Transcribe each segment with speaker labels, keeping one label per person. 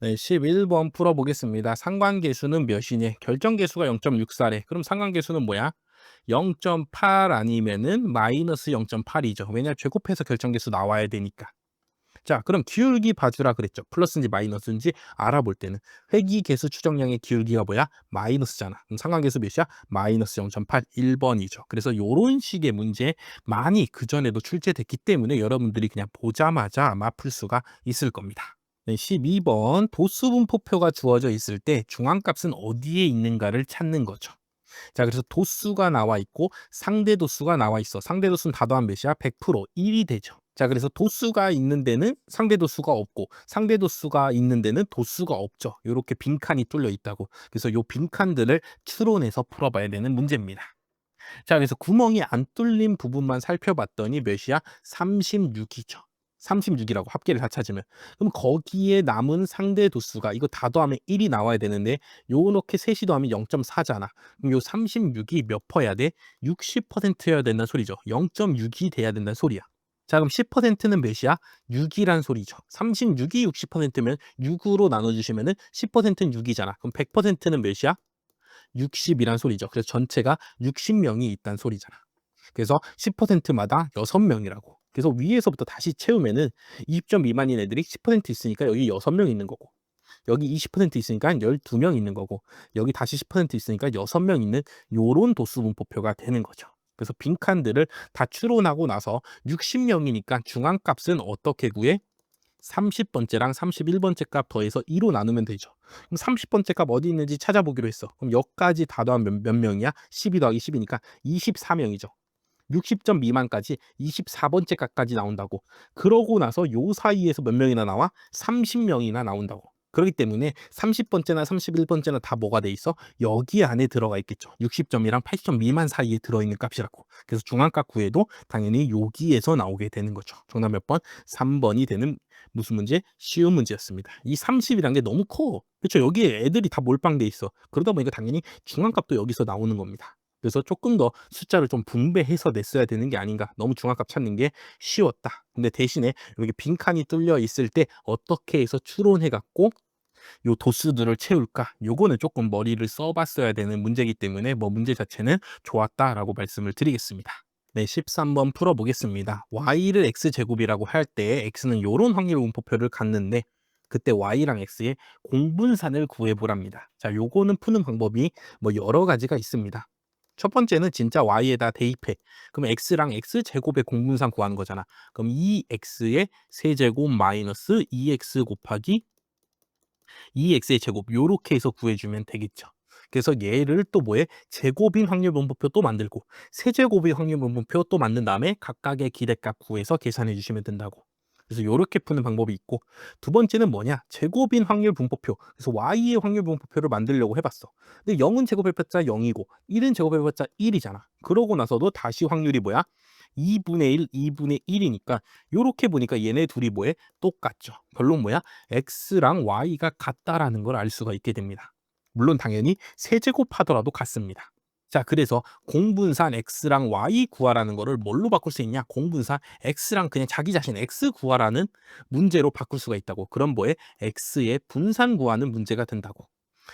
Speaker 1: 네, 11번 풀어보겠습니다. 상관계수는 몇이니? 결정계수가 0.64래. 그럼 상관계수는 뭐야? 0.8 아니면은 마이너스 0.8이죠. 왜냐 제곱해서 결정계수 나와야 되니까. 자, 그럼 기울기 봐주라 그랬죠. 플러스인지 마이너스인지 알아볼 때는 회기계수 추정량의 기울기가 뭐야? 마이너스잖아. 그럼 상관계수 몇이야? 마이너스 0.8, 1번이죠. 그래서 요런 식의 문제 많이 그전에도 출제됐기 때문에 여러분들이 그냥 보자마자 아마 풀 수가 있을 겁니다. 네, 12번 도수분포표가 주어져 있을 때 중앙값은 어디에 있는가를 찾는 거죠. 자, 그래서 도수가 나와 있고 상대 도수가 나와 있어. 상대 도수는 다 더한 몇이야? 100% 1이 되죠. 자, 그래서 도수가 있는 데는 상대 도수가 없고 상대 도수가 있는 데는 도수가 없죠. 이렇게 빈칸이 뚫려 있다고. 그래서 요 빈칸들을 추론해서 풀어봐야 되는 문제입니다. 자, 그래서 구멍이 안 뚫린 부분만 살펴봤더니 몇이야? 36이죠. 36이라고 합계를 다 찾으면. 그럼 거기에 남은 상대 도수가 이거 다 더하면 1이 나와야 되는데 요렇게 셋이 더하면 0.4잖아. 그럼 요 36이 몇 퍼야 돼? 60%여야 된다는 소리죠. 0.6이 돼야 된다는 소리야. 자 그럼 10%는 몇이야? 6이란 소리죠. 36이 60%면 6으로 나눠주시면 은 10%는 6이잖아. 그럼 100%는 몇이야? 60이란 소리죠. 그래서 전체가 60명이 있다는 소리잖아. 그래서 10%마다 6명이라고 그래서 위에서부터 다시 채우면은 20점 미만인 애들이 10% 있으니까 여기 6명 있는 거고 여기 20% 있으니까 12명 있는 거고 여기 다시 10% 있으니까 6명 있는 요런 도수 분포표가 되는 거죠. 그래서 빈칸들을 다 추론하고 나서 60명이니까 중앙값은 어떻게 구해? 30번째랑 31번째 값 더해서 2로 나누면 되죠. 그럼 30번째 값 어디 있는지 찾아보기로 했어. 그럼 여기까지 다 더하면 몇, 몇 명이야? 12 더하기 10이니까 24명이죠. 60점 미만까지 24번째 값까지 나온다고. 그러고 나서 요 사이에서 몇 명이나 나와? 30명이나 나온다고. 그렇기 때문에 30번째나 31번째나 다 뭐가 돼 있어? 여기 안에 들어가 있겠죠. 60점이랑 80점 미만 사이에 들어있는 값이라고. 그래서 중앙값 구해도 당연히 여기에서 나오게 되는 거죠. 정답 몇 번? 3번이 되는 무슨 문제? 쉬운 문제였습니다. 이 30이란 게 너무 커. 그렇죠. 여기에 애들이 다 몰빵돼 있어. 그러다 보니까 당연히 중앙값도 여기서 나오는 겁니다. 그래서 조금 더 숫자를 좀 분배해서 냈어야 되는 게 아닌가. 너무 중앙값 찾는 게 쉬웠다. 근데 대신에 여기 빈칸이 뚫려 있을 때 어떻게 해서 추론해 갖고 요 도수들을 채울까? 요거는 조금 머리를 써봤어야 되는 문제이기 때문에 뭐 문제 자체는 좋았다라고 말씀을 드리겠습니다. 네, 13번 풀어보겠습니다. y를 x제곱이라고 할 때 x는 요런 확률 분포표를 갖는데 그때 y랑 x의 공분산을 구해보랍니다. 자, 요거는 푸는 방법이 뭐 여러 가지가 있습니다. 첫 번째는 진짜 y에다 대입해. 그럼 x랑 x 제곱의 공분상 구하는 거잖아. 그럼 2x의 세제곱 마이너스 2x 곱하기 2x의 제곱 요렇게 해서 구해주면 되겠죠. 그래서 얘를 또 뭐해? 제곱인 확률 분포표 또 만들고 세제곱의 확률 분포표 또 만든 다음에 각각의 기대값 구해서 계산해 주시면 된다고. 그래서 요렇게 푸는 방법이 있고 두 번째는 뭐냐? 제곱인 확률 분포표. 그래서 y의 확률 분포표를 만들려고 해봤어. 근데 0은 제곱해봤자 0이고 1은 제곱해봤자 1이잖아. 그러고 나서도 다시 확률이 뭐야? 2분의 1, 2분의 1이니까 요렇게 보니까 얘네 둘이 뭐해? 똑같죠. 결론 뭐야? x랑 y가 같다라는 걸 알 수가 있게 됩니다. 물론 당연히 세제곱하더라도 같습니다. 자, 그래서 공분산 x랑 y 구하라는 거를 뭘로 바꿀 수 있냐? 공분산 x랑 그냥 자기 자신 x 구하라는 문제로 바꿀 수가 있다고. 그럼 뭐에 x의 분산 구하는 문제가 된다고.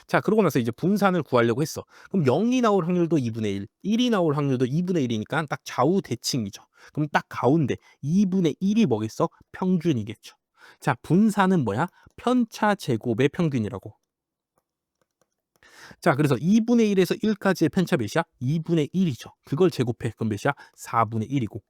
Speaker 1: 자, 그러고 나서 이제 분산을 구하려고 했어. 그럼 0이 나올 확률도 2분의 1, 1이 나올 확률도 2분의 1이니까 딱 좌우 대칭이죠. 그럼 딱 가운데 2분의 1이 뭐겠어? 평균이겠죠. 자, 분산은 뭐야? 편차 제곱의 평균이라고. 자, 그래서 2분의 1에서 1까지의 편차 몇이야? 2분의 1이죠. 그걸 제곱해. 그럼 몇이야? 4분의 1이고.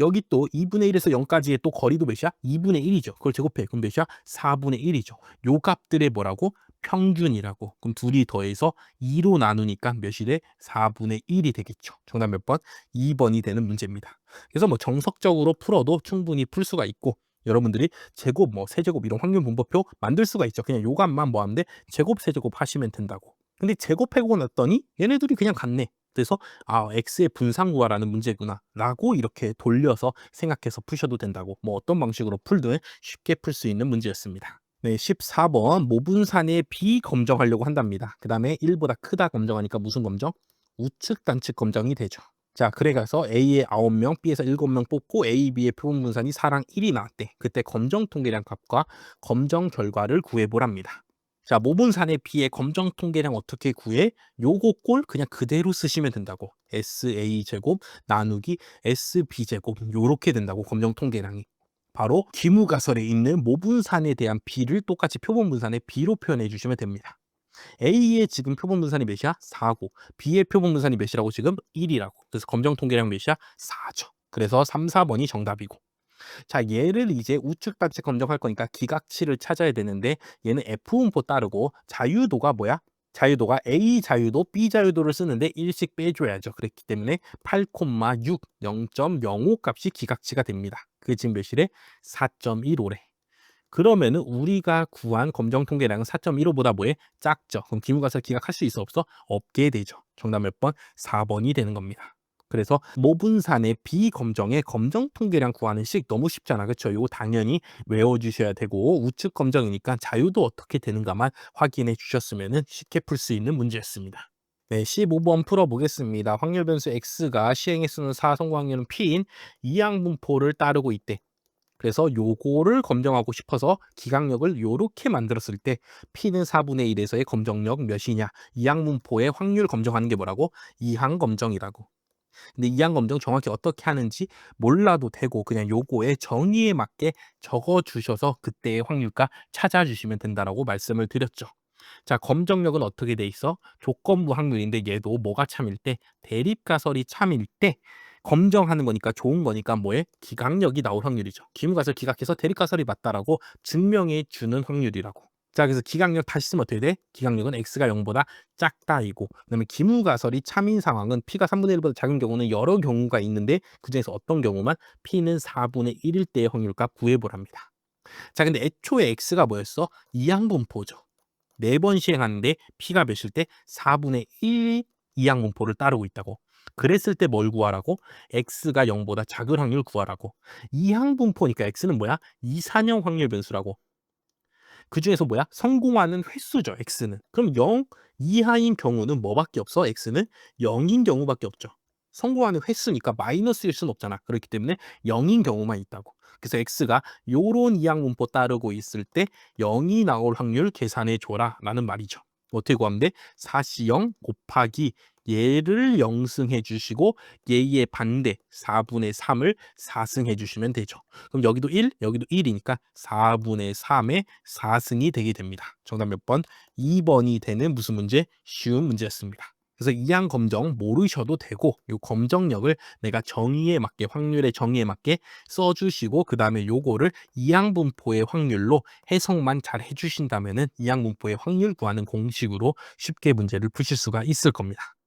Speaker 1: 여기 또 2분의 1에서 0까지의 또 거리도 몇이야? 2분의 1이죠. 그걸 제곱해. 그럼 몇이야? 4분의 1이죠. 요 값들의 뭐라고? 평균이라고. 그럼 둘이 더해서 2로 나누니까 몇이 돼? 4분의 1이 되겠죠. 정답 몇 번? 2번이 되는 문제입니다. 그래서 뭐 정석적으로 풀어도 충분히 풀 수가 있고 여러분들이 제곱 뭐 세제곱 이런 확률 분포표 만들 수가 있죠. 그냥 요 값만 뭐 하면 돼? 제곱 세제곱 하시면 된다고. 근데 제곱해고 났더니 얘네들이 그냥 같네. 그래서 아 x의 분산 구하라는 문제구나 라고 이렇게 돌려서 생각해서 푸셔도 된다고 뭐 어떤 방식으로 풀든 쉽게 풀 수 있는 문제였습니다. 네, 14번 모분산의 b 검정하려고 한답니다. 그 다음에 1보다 크다 검정하니까 무슨 검정? 우측 단측 검정이 되죠. 자, 그래 가서 A에 9명, B에서 7명 뽑고 A, B의 표본 분산이 4랑 1이 나왔대. 그때 검정 통계량 값과 검정 결과를 구해 보랍니다. 자, 모분산의 B의 검정 통계량 어떻게 구해? 요거 꼴 그냥 그대로 쓰시면 된다고. SA 제곱 나누기 SB 제곱 요렇게 된다고 검정 통계량이. 바로 기무가설에 있는 모분산에 대한 B를 똑같이 표본 분산의 B로 표현해 주시면 됩니다. A의 지금 표본 분산이 몇이야? 4고 B의 표본 분산이 몇이라고 지금 1이라고. 그래서 검정 통계량 몇이야? 4죠. 그래서 3, 4번이 정답이고. 자, 얘를 이제 우측 좌측 검정할 거니까 기각치를 찾아야 되는데 얘는 F분포 따르고 자유도가 뭐야? 자유도가 A 자유도, B 자유도를 쓰는데 1씩 빼줘야죠. 그랬기 때문에 8,6, 0.05 값이 기각치가 됩니다. 그게 지금 몇이래? 4.15래. 그러면은 우리가 구한 검정 통계량은 4.15보다 뭐해? 작죠. 그럼 기무가설 기각할 수 있어 없어? 없게 되죠. 정답 몇 번? 4번이 되는 겁니다. 그래서 모분산의 비검정의 검정 통계량 구하는 식 너무 쉽잖아. 그렇죠? 이거 당연히 외워주셔야 되고 우측 검정이니까 자유도 어떻게 되는가만 확인해 주셨으면 쉽게 풀 수 있는 문제였습니다. 네, 15번 풀어보겠습니다. 확률 변수 x가 시행횟수는 4, 성공 확률은 p인 이항분포를 따르고 있대. 그래서 요거를 검정하고 싶어서 기강력을 요렇게 만들었을 때 P는 4분의 1에서의 검정력 몇이냐 이항분포의 확률 검정하는 게 뭐라고? 이항 검정이라고. 근데 이항 검정 정확히 어떻게 하는지 몰라도 되고 그냥 요거의 정의에 맞게 적어 주셔서 그때의 확률가 찾아주시면 된다라고 말씀을 드렸죠. 자, 검정력은 어떻게 돼 있어? 조건부 확률인데 얘도 뭐가 참일 때 대립가설이 참일 때 검정하는 거니까 좋은 거니까 뭐에 기각력이 나올 확률이죠. 기무가설 기각해서 대립가설이 맞다라고 증명해 주는 확률이라고. 자, 그래서 기각력 다시 쓰면 어떻게 돼? 기각력은 x가 0보다 작다이고 그다음에 기무가설이 참인 상황은 p가 3분의 1보다 작은 경우는 여러 경우가 있는데 그중에서 어떤 경우만 p는 4분의 1일 때의 확률값 구해보랍니다. 자, 근데 애초에 x가 뭐였어? 이항분포죠. 네 번 시행하는데 p가 몇일 때 4분의 1 이항분포를 따르고 있다고. 그랬을 때 뭘 구하라고? x가 0보다 작은 확률 구하라고. 이항분포니까 x는 뭐야? 이산형 확률 변수라고. 그 중에서 뭐야? 성공하는 횟수죠, x는. 그럼 0 이하인 경우는 뭐밖에 없어? x는 0인 경우밖에 없죠. 성공하는 횟수니까 마이너스일 수는 없잖아. 그렇기 때문에 0인 경우만 있다고. 그래서 x가 요런 이항분포 따르고 있을 때 0이 나올 확률 계산해 줘라 라는 말이죠. 어떻게 구하면 돼? 4C0 곱하기 얘를 0승해 주시고 얘의 반대 4분의 3을 4승해 주시면 되죠. 그럼 여기도 1, 여기도 1이니까 4분의 3의 4승이 되게 됩니다. 정답 몇 번? 2번이 되는 무슨 문제? 쉬운 문제였습니다. 그래서 이항 검정 모르셔도 되고 이 검정력을 내가 정의에 맞게 확률의 정의에 맞게 써주시고 그 다음에 요거를 이항 분포의 확률로 해석만 잘 해주신다면은 이항 분포의 확률 구하는 공식으로 쉽게 문제를 푸실 수가 있을 겁니다.